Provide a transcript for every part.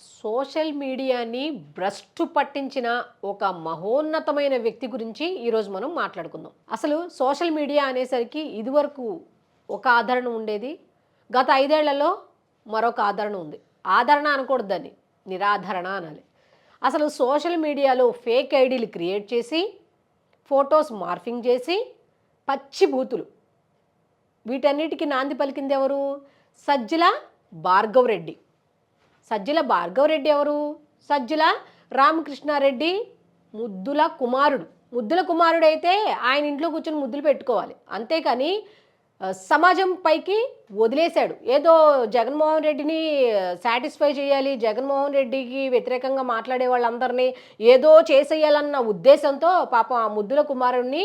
Social మీడియాని భ్రష్టు పట్టించిన ఒక మహోన్నతమైన వ్యక్తి గురించి ఈరోజు మనం మాట్లాడుకుందాం. అసలు సోషల్ మీడియా అనేసరికి ఇదివరకు ఒక ఆదరణ ఉండేది. గత ఐదేళ్ళలో మరొక ఆదరణ ఉంది. ఆదరణ అనకూడదు దాన్ని నిరాధరణ అనాలి. అసలు సోషల్ మీడియాలో ఫేక్ ఐడీలు క్రియేట్ చేసి ఫొటోస్ మార్ఫింగ్ చేసి పచ్చి బూతులు. వీటన్నిటికీ నాంది పలికింది ఎవరు? సజ్జల భార్గవ్ రెడ్డి. సజ్జల భార్గవరెడ్డి ఎవరు? సజ్జల రామకృష్ణారెడ్డి ముద్దుల కుమారుడు. ముద్దుల కుమారుడు అయితే ఆయన ఇంట్లో కూర్చొని ముద్దులు పెట్టుకోవాలి. అంతేకాని సమాజం పైకి వదిలేశాడు. ఏదో జగన్మోహన్ రెడ్డిని సాటిస్ఫై చేయాలి జగన్మోహన్ రెడ్డికి వ్యతిరేకంగా మాట్లాడే వాళ్ళందరినీ ఏదో చేసేయాలన్న ఉద్దేశంతో పాపం ఆ ముద్దుల కుమారుడిని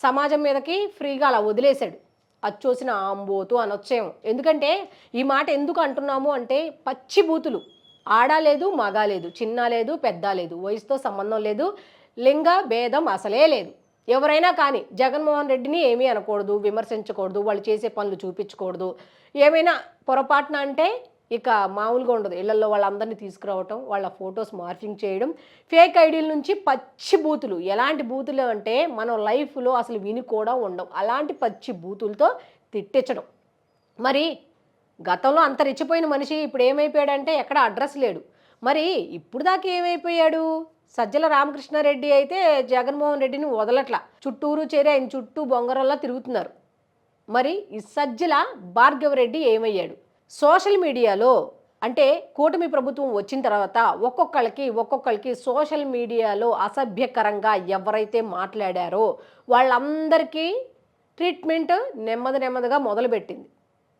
సమాజం మీదకి ఫ్రీగా అలా వదిలేశాడు. అది చూసిన ఆంబోతు అనొచ్చేమో. ఎందుకంటే ఈ మాట ఎందుకు అంటున్నాము అంటే పచ్చి బూతులు. ఆడ లేదు మగ లేదు చిన్న లేదు పెద్ద లేదు వయసుతో సంబంధం లేదు లింగ భేదం అసలే లేదు. ఎవరైనా కానీ జగన్మోహన్ రెడ్డిని ఏమీ అనకూడదు విమర్శించకూడదు వాళ్ళు చేసే పనులు చూపించకూడదు. ఏమైనా పొరపాటున అంటే ఇక మామూలుగా ఉండదు. ఇళ్ళలో వాళ్ళందరినీ తీసుకురావటం వాళ్ళ ఫొటోస్ మార్ఫింగ్ చేయడం ఫేక్ ఐడీల నుంచి పచ్చి బూతులు. ఎలాంటి బూతులు అంటే మనం లైఫ్లో అసలు విని కూడా ఉండవు అలాంటి పచ్చి బూతులతో తిట్టించడం. మరి గతంలో అంత రెచ్చిపోయిన మనిషి ఇప్పుడు ఏమైపోయాడంటే ఎక్కడ అడ్రస్ లేడు. మరి ఇప్పుడు దాకా ఏమైపోయాడు? సజ్జల రామకృష్ణారెడ్డి అయితే జగన్మోహన్ రెడ్డిని వదలట్లా. చుట్టూరు చేరి ఆయన చుట్టూ బొంగరంలా తిరుగుతున్నారు. మరి ఈ సజ్జల భార్గవరెడ్డి ఏమయ్యాడు? సోషల్ మీడియాలో అంటే కూటమి ప్రభుత్వం వచ్చిన తర్వాత ఒక్కొక్కళ్ళకి ఒక్కొక్కళ్ళకి సోషల్ మీడియాలో అసభ్యకరంగా ఎవరైతే మాట్లాడారో వాళ్ళందరికీ ట్రీట్మెంట్ నెమ్మది నెమ్మదిగా మొదలుపెట్టింది.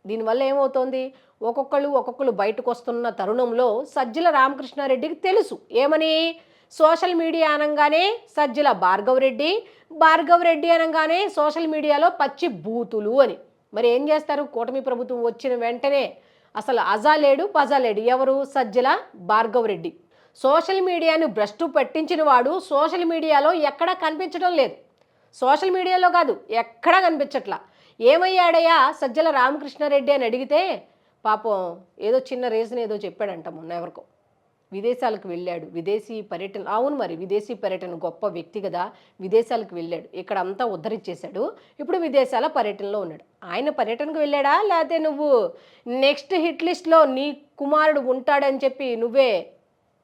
దీనివల్ల ఏమవుతోంది? ఒక్కొక్కళ్ళు ఒక్కొక్కళ్ళు బయటకు వస్తున్న తరుణంలో సజ్జల రామకృష్ణారెడ్డికి తెలుసు. ఏమని? సోషల్ మీడియా అనగానే సజ్జల భార్గవరెడ్డి భార్గవరెడ్డి అనగానే సోషల్ మీడియాలో పచ్చి బూతులు అని. మరి ఏం చేస్తారు? కూటమి ప్రభుత్వం వచ్చిన వెంటనే అసలు అజా లేడు పజా లేడు. ఎవరు? సజ్జల భార్గవ్ రెడ్డి. సోషల్ మీడియాను భ్రష్టు పట్టించిన వాడు సోషల్ మీడియాలో ఎక్కడా కనిపించడం లేదు. సోషల్ మీడియాలో కాదు ఎక్కడా కనిపించట్లా. ఏమయ్యాడయ్యా? సజ్జల రామకృష్ణారెడ్డి అని అడిగితే పాపం ఏదో చిన్న రీజన్ ఏదో చెప్పాడంట మొన్న ఎవరికో. విదేశాలకు వెళ్ళాడు. విదేశీ పర్యటన అవును మరి విదేశీ పర్యటన గొప్ప వ్యక్తి కదా విదేశాలకు వెళ్ళాడు. ఇక్కడ అంతా ఉద్ధరించేశాడు. ఇప్పుడు విదేశాల పర్యటనలో ఉన్నాడు. ఆయన పర్యటనకు వెళ్ళాడా? లేకపోతే నువ్వు నెక్స్ట్ హిట్ లిస్ట్లో నీ కుమారుడు ఉంటాడని చెప్పి నువ్వే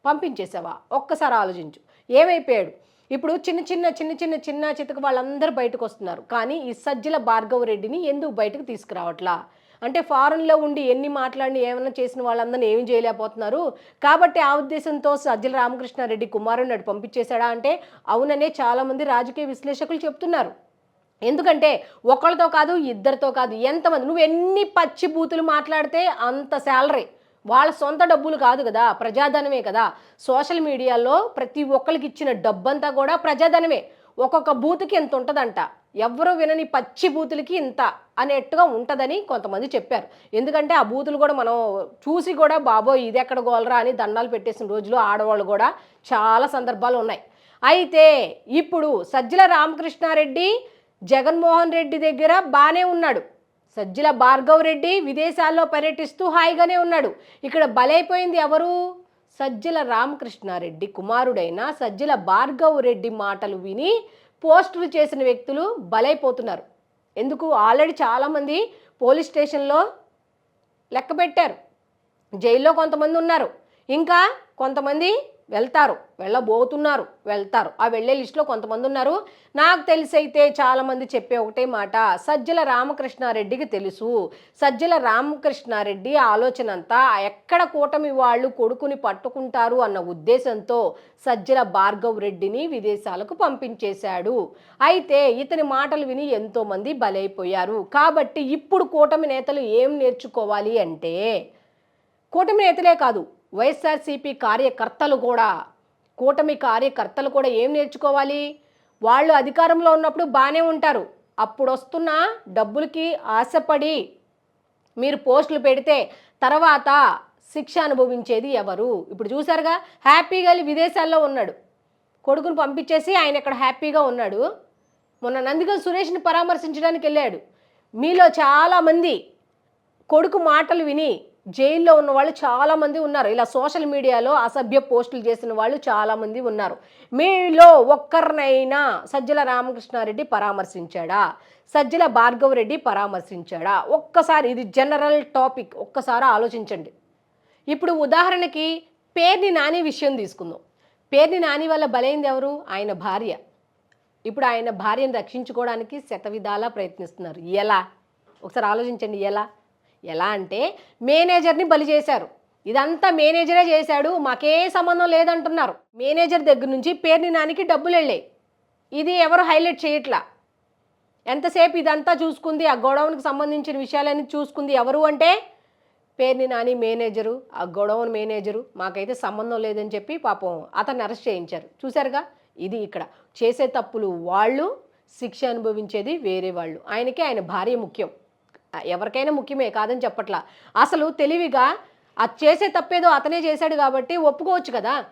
పంపించేసావా ఒక్కసారి ఆలోచించు. ఏమైపోయాడు? ఇప్పుడు చిన్న చిన్న చిన్న చిన్న చిన్న చితక వాళ్ళందరూ బయటకు వస్తున్నారు. కానీ ఈ సజ్జల భార్గవ రెడ్డిని ఎందుకు బయటకు తీసుకురావట్లా? అంటే ఫారెన్లో ఉండి ఎన్ని మాట్లాడి ఏమైనా చేసిన వాళ్ళందరినీ ఏమి చేయలేకపోతున్నారు. కాబట్టి ఆ ఉద్దేశంతో సజ్జల రామకృష్ణారెడ్డి కుమారుని అటు పంపించేశాడా అంటే అవుననే చాలామంది రాజకీయ విశ్లేషకులు చెప్తున్నారు. ఎందుకంటే ఒకళ్ళతో కాదు ఇద్దరితో కాదు ఎంతమంది? నువ్వు ఎన్ని పచ్చి బూతులు మాట్లాడితే అంత శాలరీ. వాళ్ళ సొంత డబ్బులు కాదు కదా ప్రజాధనమే కదా. సోషల్ మీడియాలో ప్రతి ఒక్కరికి ఇచ్చిన డబ్బంతా కూడా ప్రజాధనమే. ఒక్కొక్క బూతుకి ఎంత ఉంటుందంట? ఎవరు వినని పచ్చి బూతులకి ఇంత అనేట్టుగా ఉంటుందని కొంతమంది చెప్పారు. ఎందుకంటే ఆ బూతులు కూడా మనం చూసి కూడా బాబోయ్ ఇది ఎక్కడ గోలరా? అని దండాలు పెట్టేసిన రోజులు ఆడవాళ్ళు కూడా చాలా సందర్భాలు ఉన్నాయి. అయితే ఇప్పుడు సజ్జల రామకృష్ణారెడ్డి జగన్మోహన్ రెడ్డి దగ్గర బాగానే ఉన్నాడు. సజ్జల భార్గవ్ రెడ్డి విదేశాల్లో పర్యటిస్తూ హాయిగానే ఉన్నాడు. ఇక్కడ బలైపోయింది ఎవరు? సజ్జల రామకృష్ణారెడ్డి కుమారుడైన సజ్జల భార్గవ్ రెడ్డి మాటలు విని పోస్టులు చేసిన వ్యక్తులు బలైపోతున్నారు. ఎందుకు? ఆల్రెడీ చాలామంది పోలీస్ స్టేషన్లో లెక్క పెట్టారు. జైల్లో కొంతమంది ఉన్నారు. ఇంకా కొంతమంది వెళ్తారు వెళ్ళబోతున్నారు వెళ్తారు. ఆ వెళ్ళే లిస్టులో కొంతమంది ఉన్నారు. నాకు తెలిసైతే చాలామంది చెప్పే ఒకటే మాట సజ్జల రామకృష్ణారెడ్డికి తెలుసు. సజ్జల రామకృష్ణారెడ్డి ఆలోచన అంతా ఎక్కడ కూటమి వాళ్ళు కొడుకుని పట్టుకుంటారు అన్న ఉద్దేశంతో సజ్జల భార్గవ్ రెడ్డిని విదేశాలకు పంపించేశాడు. అయితే ఇతని మాటలు విని ఎంతోమంది బలైపోయారు. కాబట్టి ఇప్పుడు కూటమి నేతలు ఏం నేర్చుకోవాలి అంటే కూటమి నేతలే కాదు వైఎస్ఆర్సీపీ కార్యకర్తలు కూడా కూటమి కార్యకర్తలు కూడా ఏం నేర్చుకోవాలి? వాళ్ళు అధికారంలో ఉన్నప్పుడు బాగానే ఉంటారు. అప్పుడు వస్తున్న డబ్బులకి ఆశపడి మీరు పోస్టులు పెడితే తర్వాత శిక్ష అనుభవించేది ఎవరు? ఇప్పుడు చూసారుగా హ్యాపీగా వెళ్ళి విదేశాల్లో ఉన్నాడు. కొడుకును పంపించేసి ఆయన ఇక్కడ హ్యాపీగా ఉన్నాడు. మొన్న నందిగం సురేష్ని పరామర్శించడానికి వెళ్ళాడు. మీలో చాలామంది కొడుకు మాటలు విని జైల్లో ఉన్న వాళ్ళు చాలామంది ఉన్నారు. ఇలా సోషల్ మీడియాలో అసభ్య పోస్టులు చేసిన వాళ్ళు చాలామంది ఉన్నారు. మీలో ఒక్కరినైనా సజ్జల రామకృష్ణారెడ్డి పరామర్శించాడా? సజ్జల భార్గవరెడ్డి పరామర్శించాడా? ఒక్కసారి ఇది జనరల్ టాపిక్. ఒక్కసారి ఆలోచించండి. ఇప్పుడు ఉదాహరణకి పేర్ని నాని విషయం తీసుకుందాం. పేర్ని నాని వల్ల బలైంది ఎవరు? ఆయన భార్య. ఇప్పుడు ఆయన భార్యను రక్షించుకోవడానికి శతవిధాలా ప్రయత్నిస్తున్నారు. ఎలా? ఒకసారి ఆలోచించండి. ఎలా? ఎలా అంటే మేనేజర్ని బలి చేశారు. ఇదంతా మేనేజరే చేశాడు మాకే సంబంధం లేదంటున్నారు. మేనేజర్ దగ్గర నుంచి పేర్ని నానికి డబ్బులు వెళ్ళాయి. ఇది ఎవరు హైలైట్ చేయట్లా? ఎంతసేపు ఇదంతా చూసుకుంది ఆ గొడవనికి సంబంధించిన విషయాలన్నీ చూసుకుంది ఎవరు అంటే పేర్ని నాని మేనేజరు ఆ గొడవన మేనేజరు మాకైతే సంబంధం లేదని చెప్పి పాపం అతన్ని అరెస్ట్ చేయించారు. చూశారుగా? ఇది ఇక్కడ. చేసే తప్పులు వాళ్ళు శిక్ష అనుభవించేది వేరే వాళ్ళు. ఆయనకి ఆయన భార్య ముఖ్యం. ఎవరికైనా ముఖ్యమే కాదని చెప్పట్లా. అసలు తెలివిగా అది చేసే తప్పేదో అతనే చేశాడు కాబట్టి ఒప్పుకోవచ్చు కదా.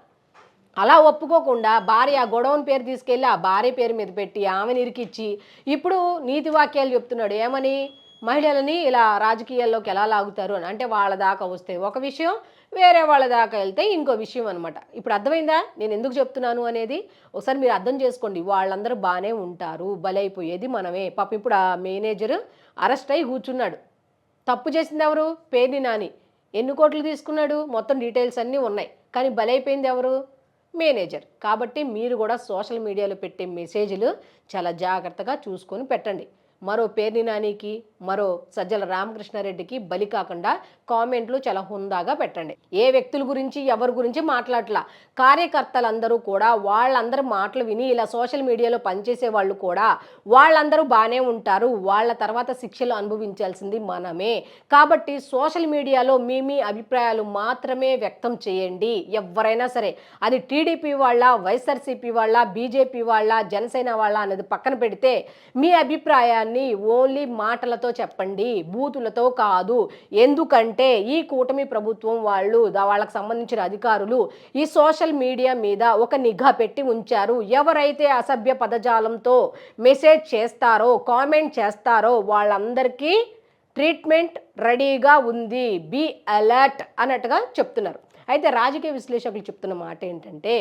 అలా ఒప్పుకోకుండా భార్య ఆ గొడవని పేరు తీసుకెళ్ళి ఆ భార్య పేరు మీద పెట్టి ఆమెను ఇరికిచ్చి ఇప్పుడు నీతి వాక్యాలు చెప్తున్నాడు. ఏమని? మహిళలని ఇలా రాజకీయాల్లోకి ఎలా లాగుతారు అని. అంటే వాళ్ళ దాకా వస్తే ఒక విషయం వేరే వాళ్ళ దాకా వెళ్తే ఇంకో విషయం అనమాట ఇప్పుడు అర్థమైందా? నేను ఎందుకు చెప్తున్నాను అనేది? ఒకసారి మీరు అర్థం చేసుకోండి. వాళ్ళందరూ బాగానే ఉంటారు బలైపోయేది మనమే. పాపం ఇప్పుడు ఆ మేనేజర్ అరెస్ట్ అయ్యి కూర్చున్నాడు. తప్పు చేసింది ఎవరు? పేర్ని నాని. ఎన్ని కోట్లు తీసుకున్నాడు? మొత్తం డీటెయిల్స్ అన్నీ ఉన్నాయి. కానీ బలైపోయింది ఎవరు? మేనేజర్. కాబట్టి మీరు కూడా సోషల్ మీడియాలో పెట్టే మెసేజ్లు చాలా జాగ్రత్తగా చూసుకొని పెట్టండి. మరో పేర్ని నానికి మరో సజ్జల రామకృష్ణారెడ్డికి బలి కాకుండా కామెంట్లు చాలా హుందాగా పెట్టండి. ఏ వ్యక్తుల గురించి ఎవరి గురించి మాట్లాడలా కార్యకర్తలందరూ కూడా వాళ్ళందరి మాటలు విని ఇలా సోషల్ మీడియాలో పనిచేసే వాళ్ళు కూడా వాళ్ళందరూ బాగానే ఉంటారు. వాళ్ళ తర్వాత శిక్షలు అనుభవించాల్సింది మనమే. కాబట్టి సోషల్ మీడియాలో మీ మీ అభిప్రాయాలు మాత్రమే వ్యక్తం చేయండి. ఎవరైనా సరే అది టీడీపీ వాళ్ళ వైఎస్ఆర్సీపీ వాళ్ళ బీజేపీ వాళ్ళ జనసేన వాళ్ళ అనేది పక్కన పెడితే మీ అభిప్రాయాన్ని ఓన్లీ మాటలతో చెప్పండి బూతులతో కాదు. ఎందుకంటే ఈ కూటమి ప్రభుత్వం వాళ్ళు వాళ్ళకి సంబంధించిన అధికారులు ఈ సోషల్ మీడియా మీద ఒక నిఘా పెట్టి ఉంచారు. ఎవరైతే అసభ్య పదజాలంతో మెసేజ్ చేస్తారో కామెంట్ చేస్తారో వాళ్ళందరికీ ట్రీట్మెంట్ రెడీగా ఉంది. బీ అలర్ట్ అన్నట్టుగా చెప్తున్నారు. అయితే రాజకీయ విశ్లేషకులు చెప్తున్న మాట ఏంటంటే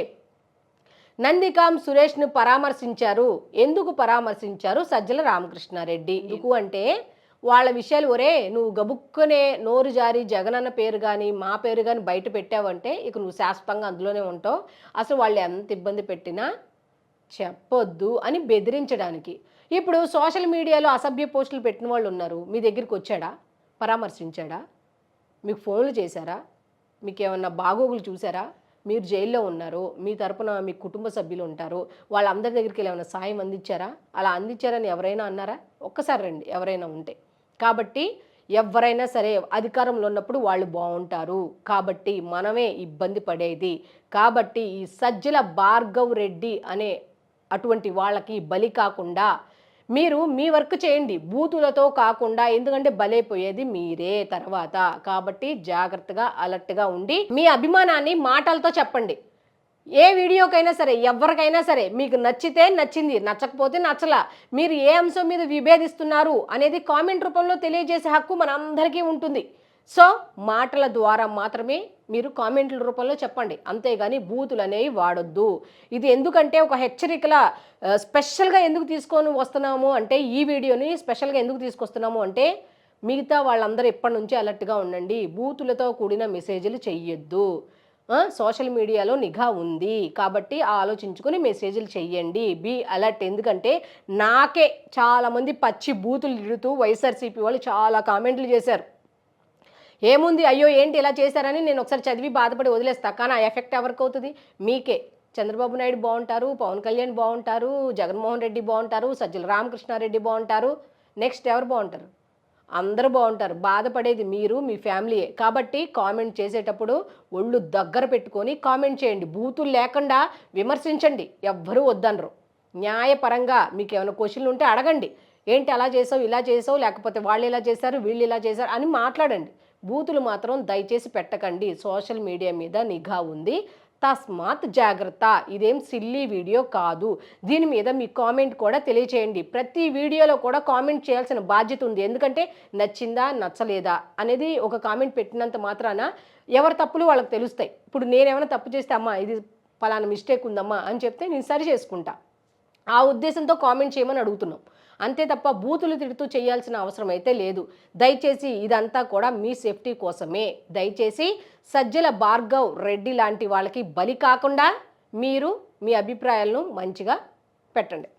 నందికాం సురేష్ను పరామర్శించారు. ఎందుకు పరామర్శించారు? సజ్జల రామకృష్ణారెడ్డి. ఎందుకు అంటే వాళ్ళ విషయాలు ఒరే నువ్వు గబుక్కునే నోరు జారి జగనన్న పేరు కానీ మా పేరు కానీ బయట పెట్టావంటే ఇక నువ్వు శాశ్వతంగా అందులోనే ఉంటావు. అసలు వాళ్ళు ఎంత ఇబ్బంది పెట్టినా చెప్పొద్దు అని బెదిరించడానికి. ఇప్పుడు సోషల్ మీడియాలో అసభ్య పోస్టులు పెట్టిన వాళ్ళు ఉన్నారు. మీ దగ్గరికి వచ్చాడా? పరామర్శించాడా? మీకు ఫోన్లు చేశారా? మీకు ఏమన్నా బాగోగులు చూసారా మీరు జైల్లో ఉన్నారు మీ తరపున మీ కుటుంబ సభ్యులు ఉంటారు వాళ్ళందరి దగ్గరికి వెళ్ళి ఏమైనా సాయం అందించారా? అలా అందించారని ఎవరైనా అన్నారా? ఒక్కసారి రండి ఎవరైనా ఉంటే. కాబట్టి ఎవరైనా సరే అధికారంలో ఉన్నప్పుడు వాళ్ళు బాగుంటారు. కాబట్టి మనమే ఇబ్బంది పడేది. కాబట్టి ఈ సజ్జల భార్గవ్ రెడ్డి అనే అటువంటి వాళ్ళకి బలి కాకుండా మీరు మీ వర్క్ చేయండి. బూతులతో కాకుండా ఎందుకంటే బలైపోయేది మీరే తర్వాత. కాబట్టి జాగ్రత్తగా అలర్ట్గా ఉండి మీ అభిమానాన్ని మాటలతో చెప్పండి. ఏ వీడియోకైనా సరే ఎవరికైనా సరే మీకు నచ్చితే నచ్చింది నచ్చకపోతే నచ్చలా. మీరు ఏ అంశం మీద విభేదిస్తున్నారు అనేది కామెంట్ రూపంలో తెలియజేసే హక్కు మనందరికీ ఉంటుంది. సో మాటల ద్వారా మాత్రమే మీరు కామెంట్ల రూపంలో చెప్పండి. అంతేగాని బూతులు అనేవి వాడొద్దు. ఇది ఎందుకంటే ఒక హెచ్చరికల స్పెషల్గా ఎందుకు తీసుకొని వస్తున్నాము అంటే ఈ వీడియోని స్పెషల్గా ఎందుకు తీసుకొస్తున్నాము అంటే మిగతా వాళ్ళందరూ ఎప్పటి నుంచి అలర్ట్గా ఉండండి. బూతులతో కూడిన మెసేజ్లు చెయ్యొద్దు. సోషల్ మీడియాలో నిఘా ఉంది. కాబట్టి ఆలోచించుకొని మెసేజ్లు చెయ్యండి. Be alert. ఎందుకంటే నాకే చాలామంది పచ్చి బూతులు తిడుతూ వైఎస్ఆర్సీపీ వాళ్ళు చాలా కామెంట్లు చేశారు. ఏముంది? అయ్యో ఏంటి ఇలా చేశారని నేను ఒకసారి చదివి బాధపడి వదిలేస్తా. కానీ ఆ ఎఫెక్ట్ ఎవరికి అవుతుంది? మీకే. చంద్రబాబు నాయుడు బాగుంటారు పవన్ కళ్యాణ్ బాగుంటారు జగన్మోహన్ రెడ్డి బాగుంటారు సజ్జల రామకృష్ణారెడ్డి బాగుంటారు. నెక్స్ట్ ఎవరు బాగుంటారు? అందరూ బాగుంటారు. బాధపడేది మీరు మీ ఫ్యామిలీయే. కాబట్టి కామెంట్ చేసేటప్పుడు ఒళ్ళు దగ్గర పెట్టుకొని కామెంట్ చేయండి. బూతులు లేకుండా విమర్శించండి. ఎవ్వరూ వద్దనరు. న్యాయపరంగా మీకు ఏమైనా క్వశ్చన్లు ఉంటే అడగండి. ఏంటి అలా చేసావు ఇలా చేసావు లేకపోతే వాళ్ళు ఇలా చేశారు వీళ్ళు ఇలా చేశారు అని మాట్లాడండి. బూతులు మాత్రం దయచేసి పెట్టకండి. సోషల్ మీడియా మీద నిఘా ఉంది. తస్మాత్ జాగ్రత్త. ఇదేం సిల్లీ వీడియో కాదు. దీని మీద మీ కామెంట్ కూడా తెలియచేయండి. ప్రతి వీడియోలో కూడా కామెంట్ చేయాల్సిన బాధ్యత ఉంది. ఎందుకంటే నచ్చిందా నచ్చలేదా అనేది ఒక కామెంట్ పెట్టినంత మాత్రాన ఎవరి తప్పులు వాళ్ళకి తెలుస్తాయి. ఇప్పుడు నేనేమైనా తప్పు చేస్తే అమ్మా ఇది పలానా మిస్టేక్ ఉందమ్మా అని చెప్తే నేను సరి చేసుకుంటా. ఆ ఉద్దేశంతో కామెంట్ చేయమని అడుగుతున్నాం. అంతే తప్ప బూతులు తిడుతూ చేయాల్సిన అవసరం అయితే లేదు. దయచేసి ఇదంతా కూడా మీ సేఫ్టీ కోసమే. దయచేసి సజ్జల భార్గవ్ రెడ్డి లాంటి వాళ్ళకి బలి కాకుండా మీరు మీ అభిప్రాయాలను మంచిగా పెట్టండి.